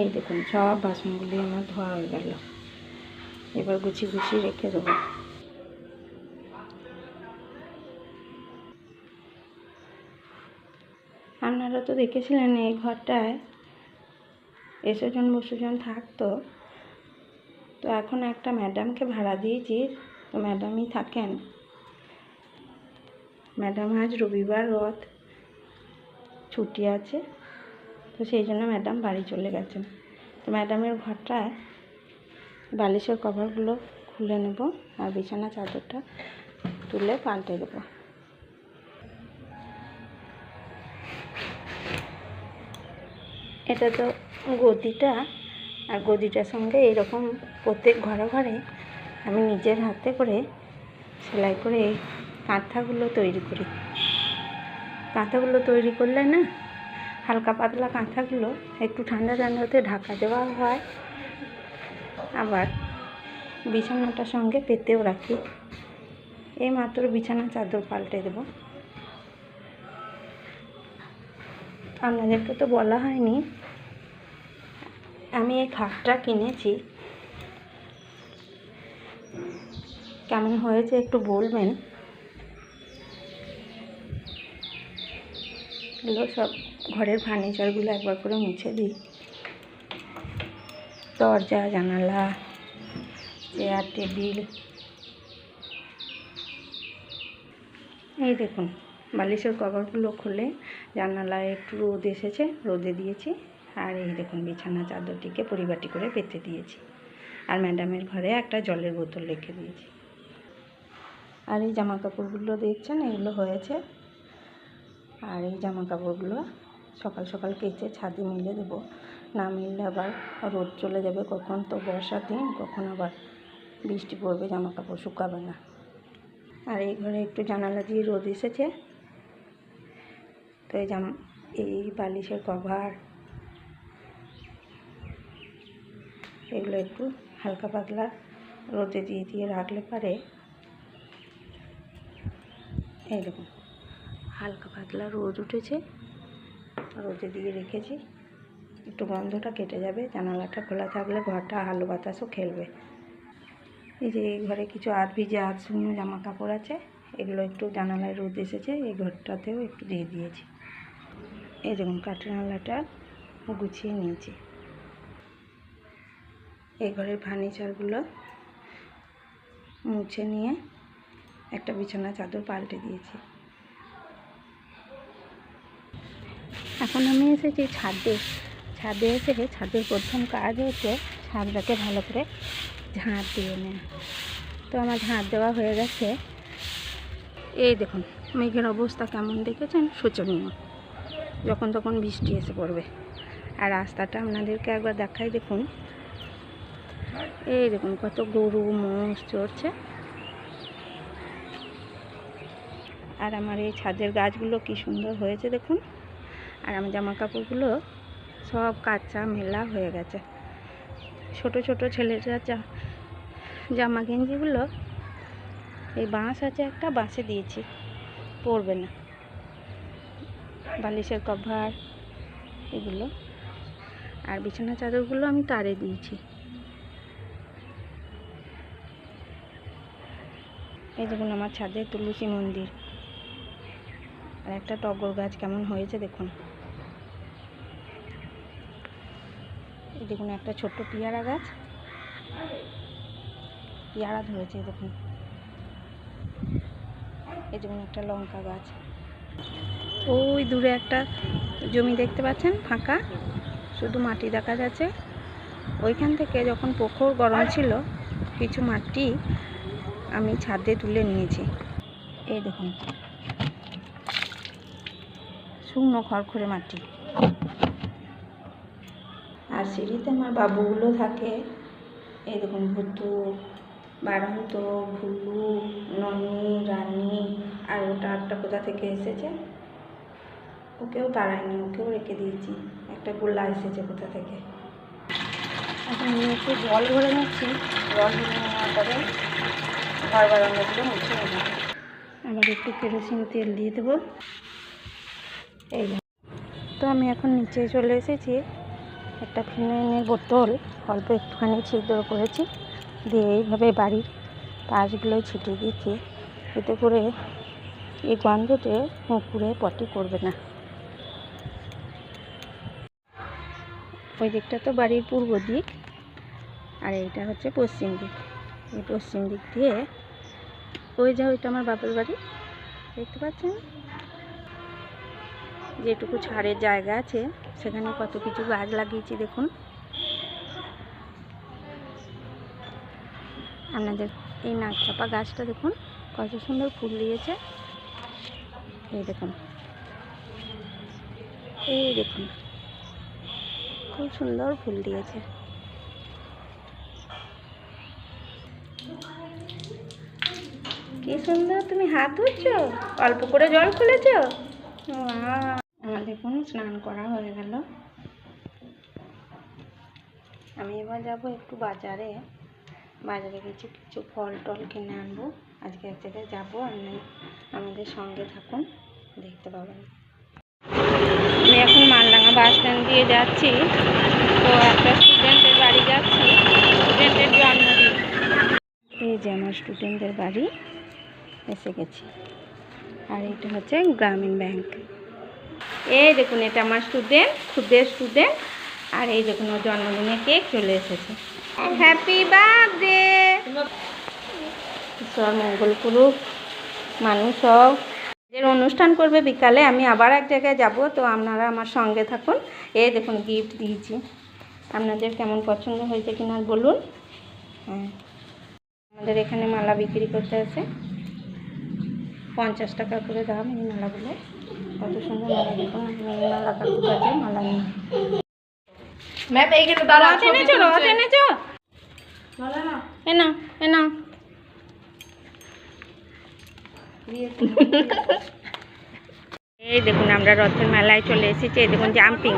এই দেখুন, সব বাসনগুলি আমার ধোয়া হয়ে গেল। এবার গুছিয়ে গুছিয়ে রেখে দেবো। আপনারা তো দেখেছিলেন এই ঘরটায় এসোজন বসুজন থাকতো। তো এখন একটা ম্যাডামকে ভাড়া দিয়েছি, তো ম্যাডামই থাকেন। ম্যাডাম আজ রবিবার রথ, ছুটি আছে। তো সেই জন্য ম্যাডাম বাড়ি চলে গেছেন। তো ম্যাডামের ঘরটায় বালিশের কভারগুলো খুলে নেব আর বিছানা চাদরটা তুলে পাল্টে দেবো। এটা তো গদিটা আর গদিটার সঙ্গে এরকম প্রত্যেক ঘরে ঘরে আমি নিজের হাতে করে সেলাই করে কাঁথাগুলো তৈরি করি। কাঁথাগুলো তৈরি করলে না হালকা পাতলা কাঁথাগুলো একটু ঠান্ডা ঠান্ডাতে ঢাকা দেওয়া হয়। আবার বিছানাটার সঙ্গে পেতেও রাখি। এই মাত্র বিছানা চাদর পাল্টে দেবো। আপনাদেরকে তো বলা হয়নি, আমি এই খাটটা কিনেছি। কেমন হয়েছে একটু বলবেন? এগুলো সব ঘরের ফার্নিচারগুলো একবার করে মুছে দিই। দরজা, জানালা, চেয়ার, টেবিল। এই দেখুন, বালিশের কভারগুলো খুলে জানালায় একটু রোদ এসেছে, রোদে দিয়েছি। আর এই দেখুন, বিছানা চাদরটিকে পরিবাটি করে পেতে দিয়েছি। আর ম্যাডামের ঘরে একটা জলের বোতল রেখে দিয়েছি। আর এই জামা কাপড়গুলো দেখছেন, এগুলো হয়েছে আর এই জামা কাপড়গুলো সকাল সকাল কেচে ছাদে মিলে দেবো। না মিললে আবার রোদ চলে যাবে কখন? তো বর্ষার দিন, কখন আবার বৃষ্টি পড়বে জামা কাপড় শুকাবে না। আর এই ঘরে একটু জানালা দিয়ে রোদ এসেছে। তো এই জাম, এই বালিশের কভার, এগুলো একটু হালকা পাতলা রোদে দিয়ে দিয়ে রাখলে পারে। এই দেখুন। হালকা পাতলা রোদ উঠেছে। রোদে দিয়ে রেখেছি। একটু গন্ধটা কেটে যাবে, জানালাটা খোলা থাকলে ঘরটা আলো বাতাসও খেলবে। এই যে এই ঘরে কিছু আধ ভিজে আধ শুকনো জামা কাপড় আছে, এগুলো একটু জানালায় রোদ এসেছে, এই ঘরটাতেও একটু দিয়ে দিয়েছি। এই দেখুন, কাঠের আলাটা গুছিয়ে নিয়েছি। এই ঘরের ফার্নিচারগুলো মুছে নিয়ে একটা বিছানা চাদর পাল্টে দিয়েছি। এখন আমি এসেছি ছাদে। ছাদে এসে ছাদের প্রথম কাজ হচ্ছে ছাদটাকে ভালো করে ঝাঁট দিয়ে নেয় তো আমার ঝাঁট দেওয়া হয়ে গেছে। এই দেখুন, মেঘের অবস্থা কেমন দেখেছেন? শোচনীয়। যখন তখন বৃষ্টি এসে পড়বে। আর রাস্তাটা আপনাদেরকে একবার দেখাই, দেখুন। এই দেখুন, কত গরু, মোষ চড়ছে। আর আমার এই ছাদের গাছগুলো কি সুন্দর হয়েছে, দেখুন। আর আমার জামা কাপড়গুলো সব কাঁচা মেলা হয়ে গেছে। ছোট ছোট ছেলেরা জামা গেঞ্জিগুলো, এই বাঁশ আছে একটা, বাঁশে দিয়েছি পড়বে না। বালিশের কভার, এগুলো। আর বিছানা চাদরগুলো আমি তারে দিয়েছি। এই দেখুন আমার ছাদে তুলসী মন্দির। আর একটা টগর গাছ কেমন হয়েছে দেখুন। দেখুন, একটা ছোট্ট পেয়ারা গাছ। পেয়ারা ধরেছে দেখুন। এই দেখুন, একটা লঙ্কা গাছ। ওই দূরে একটা জমি দেখতে পাচ্ছেন, ফাঁকা। শুধু মাটি দেখা যাচ্ছে। ওইখান থেকে যখন পুকুর গরম ছিল, কিছু মাটি আমি ছাদে তুলে নিয়েছি। এই দেখুন। শুকনো খড়খড়ে মাটি। আর সিঁড়িতে আমার বাবুগুলো থাকে। এই ভুতু বারন্ত, ভুলু, ননি, রানী, আর ওটা একটা কোথা থেকে এসেছে? ওকেও তাড়ায়নি ওকেও রেখে দিয়েছি। একটা গোল্লা এসেছে কোথা থেকে? এখন আমি একটু জল ভরে নিচ্ছি। জল ভরে নেওয়ার পরে ঘর বারান্দাগুলো মুছে নেব। আবার একটু কেরোসিন তেল দিয়ে দেবো। এই তো আমি এখন নিচে চলে এসেছি। একটা ফিনাইনের বোতল, অল্প একটুখানি ছিদ্র করেছি, দিয়ে এইভাবে বাড়ির পাশগুলো ছিটিয়ে দিচ্ছি। এতে করে এই গন্ধতে কুকুরে পটি করবে না। ওই দিকটা তো বাড়ির পূর্ব দিক, আর এইটা হচ্ছে পশ্চিম দিক। এই পশ্চিম দিক দিয়ে ওই যে ওইটা আমার বাপের বাড়ি, দেখতে পাচ্ছেন? যেটুকু ছাড়ের জায়গা আছে সেখানে কত কিছু গাছ লাগিয়েছি, দেখুন। আপনাদের এই নাকচাপা গাছটা দেখুন, কত সুন্দর ফুল দিয়েছে। এই দেখুন। এই দেখুন। খুব সুন্দর ফুল দিয়েছে। কি সুন্দর তুমি হাত ধুচ্ছ? অল্প করে জল খুলেছ আমার দেখুন স্নান করা হয়ে গেল। আমি এবার যাব একটু বাজারে। বাজারে কিছু কিছু ফল টল কিনে আনব। আজকে এক জায়গায় যাব, আপনি আমাদের সঙ্গে থাকুন, দেখতে পাবেন। আমি এখন মালডাঙ্গা বাস স্ট্যান্ড দিয়ে যাচ্ছি। তো একটা স্টুডেন্টের বাড়ি যাচ্ছি। স্টুডেন্টের জন্মদিন। এই যে আমার স্টুডেন্টদের বাড়ি, এসে গেছি। আর এটা হচ্ছে গ্রামীণ ব্যাংক। এই দেখুন, এটা আমার স্টুডেন্ট খুদের স্টুডেন্ট আর এই দেখুন, ওর জন্মদিনে কেক চলে এসেছে। হ্যাপি বার্থডে ঈশ্বর মঙ্গল করুক, মানুষ সব। এর অনুষ্ঠান করবে বিকালে, আমি আবার এক জায়গায় যাব, তো আপনারা আমার সঙ্গে থাকুন। এই দেখুন গিফট দিয়েছি। আপনাদের কেমন পছন্দ হয়েছে কিনা বলুন। হ্যাঁ। আমাদের এখানে মালা বিক্রি করতে আছে। পঞ্চাশ টাকা করে দাম এই মালাগুলো। কত সুন্দর মালা দেখুন মালা কাকু কাছে মালা নিই ম্যাম এইখানে দাঁড়া এনেছো রথ এনেছো। এ নাও এ নাও। এই দেখুন আমরা রথের মেলায় চলে এসেছি। এই দেখুন জাম্পিং।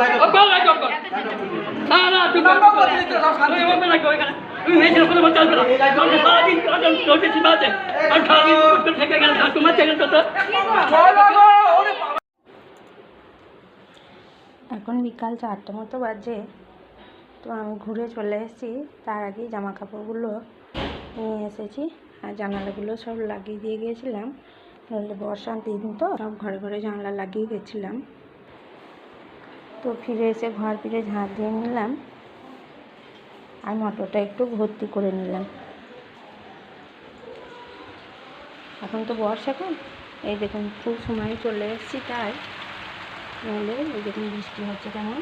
লাইট অফ করে দিচ্ছে লাইট অফ না না তুমি তুমি বলবে না তুমি মেয়েছেন কোনো বলতে আসবে না। সারাদিন কজন নোটিশ আছে। আর সারাদিন থেকে গেলে তোমার থেকে তো এখন বিকাল চারটে মতো বাজে। তো আমি ঘুরে চলে এসেছি। তার আগে জামা কাপড়গুলো নিয়ে এসেছি। আর জানালাগুলো সব লাগিয়ে দিয়ে গিয়েছিলাম। বর্ষার দিন তো। সব ঘরে ঘরে জানলা লাগিয়ে গেছিলাম। তো ফিরে এসে ঘর ফিরে ঝাঁট দিয়ে নিলাম আর মটরটা একটু ভর্তি করে নিলাম। এখন তো বর্ষাকাল এই দেখুন, খুব সময় চলে এসেছি তাই। নাহলে এই দেখুন বৃষ্টি হচ্ছে কেমন।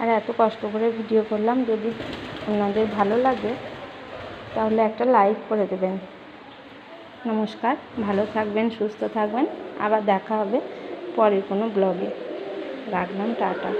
আর এত কষ্ট করে ভিডিও করলাম, যদি আপনাদের ভালো লাগে, তাহলে একটা লাইক করে দেবেন। নমস্কার, ভালো থাকবেন, সুস্থ থাকবেন। আবার দেখা হবে পরের কোনো ব্লগে রাখলাম টাটা।